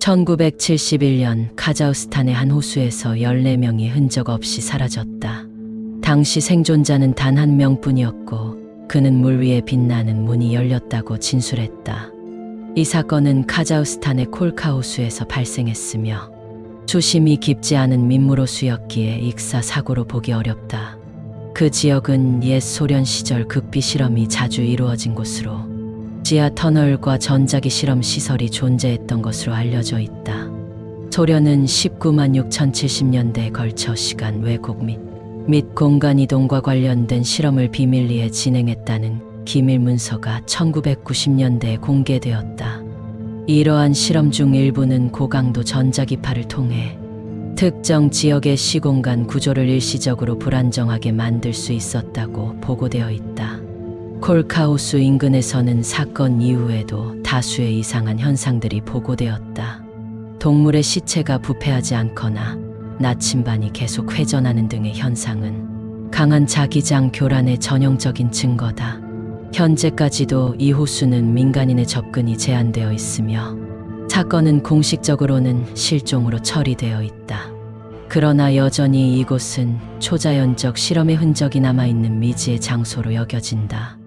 1971년 카자흐스탄의 한 호수에서 14명이 흔적 없이 사라졌다. 당시 생존자는 단 한 명뿐이었고 그는 물 위에 빛나는 문이 열렸다고 진술했다. 이 사건은 카자흐스탄의 콜카 호수에서 발생했으며 수심이 깊지 않은 민물호수였기에 익사 사고로 보기 어렵다. 그 지역은 옛 소련 시절 극비 실험이 자주 이루어진 곳으로 지하 터널과 전자기 실험 시설이 존재했던 것으로 알려져 있다. 소련은 19만 6,070년대에 걸쳐 시간 왜곡 및, 및 공간 이동과 관련된 실험을 비밀리에 진행했다는 기밀 문서가 1990년대에 공개되었다. 이러한 실험 중 일부는 고강도 전자기파를 통해 특정 지역의 시공간 구조를 일시적으로 불안정하게 만들 수 있었다고 보고되어 있다. 콜카호수 인근에서는 사건 이후에도 다수의 이상한 현상들이 보고되었다. 동물의 시체가 부패하지 않거나 나침반이 계속 회전하는 등의 현상은 강한 자기장 교란의 전형적인 증거다. 현재까지도 이 호수는 민간인의 접근이 제한되어 있으며 사건은 공식적으로는 실종으로 처리되어 있다. 그러나 여전히 이곳은 초자연적 실험의 흔적이 남아있는 미지의 장소로 여겨진다.